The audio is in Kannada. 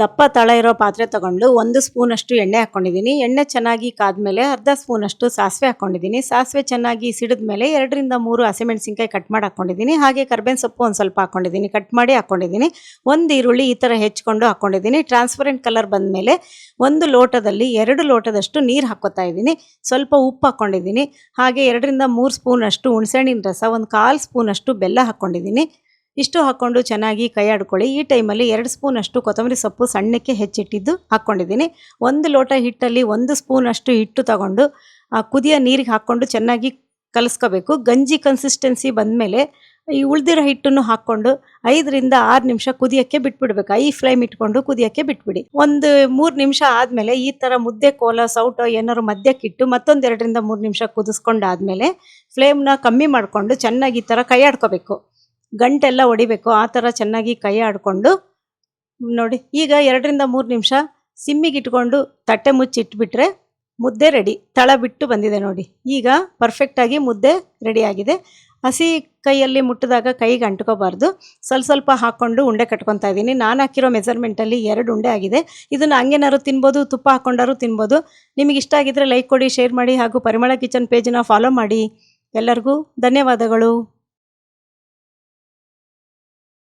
ದಪ್ಪ ತಳ ಇರೋ ಪಾತ್ರೆ ತಗೊಂಡು ಒಂದು ಸ್ಪೂನಷ್ಟು ಎಣ್ಣೆ ಹಾಕ್ಕೊಂಡಿದ್ದೀನಿ. ಎಣ್ಣೆ ಚೆನ್ನಾಗಿ ಕಾದ್ಮೇಲೆ ಅರ್ಧ ಸ್ಪೂನಷ್ಟು ಸಾಸಿವೆ ಹಾಕ್ಕೊಂಡಿದ್ದೀನಿ. ಸಾಸಿವೆ ಚೆನ್ನಾಗಿ ಸಿಡಿದ್ಮೇಲೆ ಎರಡರಿಂದ ಮೂರು ಹಸಿಮೆಣಸಿನ್ಕಾಯಿ ಕಟ್ ಮಾಡಿ ಹಾಕ್ಕೊಂಡಿದ್ದೀನಿ. ಹಾಗೆ ಕರ್ಬೇವಿನ ಸೊಪ್ಪು ಒಂದು ಸ್ವಲ್ಪ ಹಾಕ್ಕೊಂಡಿದ್ದೀನಿ. ಕಟ್ ಮಾಡಿ ಹಾಕ್ಕೊಂಡಿದ್ದೀನಿ. ಒಂದು ಈರುಳ್ಳಿ ಈ ಥರ ಹೆಚ್ಕೊಂಡು ಹಾಕ್ಕೊಂಡಿದ್ದೀನಿ. ಟ್ರಾನ್ಸ್ಪರೆಂಟ್ ಕಲರ್ ಬಂದಮೇಲೆ ಒಂದು ಲೋಟದಲ್ಲಿ ಎರಡು ಲೋಟದಷ್ಟು ನೀರು ಹಾಕ್ಕೊತಾ ಇದ್ದೀನಿ. ಸ್ವಲ್ಪ ಉಪ್ಪು ಹಾಕ್ಕೊಂಡಿದ್ದೀನಿ. ಹಾಗೆ ಎರಡರಿಂದ ಮೂರು ಸ್ಪೂನಷ್ಟು ಹುಣಸೆಹಣ್ಣಿನ ರಸ, ಒಂದು ಕಾಲು ಸ್ಪೂನಷ್ಟು ಬೆಲ್ಲ ಹಾಕ್ಕೊಂಡಿದ್ದೀನಿ. ಇಷ್ಟು ಹಾಕ್ಕೊಂಡು ಚೆನ್ನಾಗಿ ಕೈ ಆಡ್ಕೊಳ್ಳಿ. ಈ ಟೈಮಲ್ಲಿ ಎರಡು ಸ್ಪೂನಷ್ಟು ಕೊತ್ತಂಬರಿ ಸೊಪ್ಪು ಸಣ್ಣಕ್ಕೆ ಹೆಚ್ಚಿಟ್ಟಿದ್ದು ಹಾಕ್ಕೊಂಡಿದ್ದೀನಿ. ಒಂದು ಲೋಟ ಹಿಟ್ಟಲ್ಲಿ ಒಂದು ಸ್ಪೂನಷ್ಟು ಹಿಟ್ಟು ತಗೊಂಡು, ಆ ಕುದಿಯೋ ನೀರಿಗೆ ಹಾಕ್ಕೊಂಡು ಚೆನ್ನಾಗಿ ಕಲಿಸ್ಕೋಬೇಕು. ಗಂಜಿ ಕನ್ಸಿಸ್ಟೆನ್ಸಿ ಬಂದಮೇಲೆ ಈ ಉಳಿದಿರೋ ಹಿಟ್ಟನ್ನು ಹಾಕ್ಕೊಂಡು ಐದರಿಂದ ಆರು ನಿಮಿಷ ಕುದಿಯೋಕ್ಕೆ ಬಿಟ್ಬಿಡ್ಬೇಕು. ಐ ಫ್ಲೇಮ್ ಇಟ್ಕೊಂಡು ಕುದಿಯೋಕ್ಕೆ ಬಿಟ್ಬಿಡಿ. ಒಂದು ಮೂರು ನಿಮಿಷ ಆದಮೇಲೆ ಈ ಥರ ಮುದ್ದೆ ಕೋಲ, ಸೌಟು ಏನಾದ್ರು ಮಧ್ಯಕ್ಕಿಟ್ಟು ಮತ್ತೊಂದು ಎರಡರಿಂದ ಮೂರು ನಿಮಿಷ ಕುದಿಸ್ಕೊಂಡಾದ್ಮೇಲೆ ಫ್ಲೇಮ್ನ ಕಮ್ಮಿ ಮಾಡಿಕೊಂಡು ಚೆನ್ನಾಗಿ ಈ ಥರ ಕೈ ಆಡ್ಕೋಬೇಕು. ಗಂಟೆಲ್ಲ ಹೊಡಿಬೇಕು. ಆ ಥರ ಚೆನ್ನಾಗಿ ಕೈ ಆಡಿಕೊಂಡು ನೋಡಿ, ಈಗ ಎರಡರಿಂದ ಮೂರು ನಿಮಿಷ ಸಿಮ್ಮಿಗೆ ಇಟ್ಕೊಂಡು ತಟ್ಟೆ ಮುಚ್ಚಿ ಇಟ್ಬಿಟ್ರೆ ಮುದ್ದೆ ರೆಡಿ. ತಳ ಬಿಟ್ಟು ಬಂದಿದೆ ನೋಡಿ. ಈಗ ಪರ್ಫೆಕ್ಟಾಗಿ ಮುದ್ದೆ ರೆಡಿಯಾಗಿದೆ ಹಸಿ ಕೈಯಲ್ಲಿ ಮುಟ್ಟಿದಾಗ ಕೈಗೆ ಅಂಟ್ಕೋಬಾರ್ದು. ಸ್ವಲ್ಪ ಸ್ವಲ್ಪ ಹಾಕ್ಕೊಂಡು ಉಂಡೆ ಕಟ್ಕೊತಾ ಇದ್ದೀನಿ. ನಾನು ಹಾಕಿರೋ ಮೆಸರ್ಮೆಂಟಲ್ಲಿ ಎರಡು ಉಂಡೆ ಆಗಿದೆ. ಇದನ್ನು ಹಂಗೇನಾದ್ರು ತಿನ್ಬೋದು, ತುಪ್ಪ ಹಾಕ್ಕೊಂಡಾರು ತಿನ್ಬೋದು. ನಿಮಗೆ ಇಷ್ಟ ಆಗಿದ್ದರೆ ಲೈಕ್ ಕೊಡಿ ಶೇರ್ ಮಾಡಿ ಹಾಗೂ ಪರಿಮಳ ಕಿಚನ್ ಪೇಜನ್ನ ಫಾಲೋ ಮಾಡಿ. ಎಲ್ಲರಿಗೂ ಧನ್ಯವಾದಗಳು.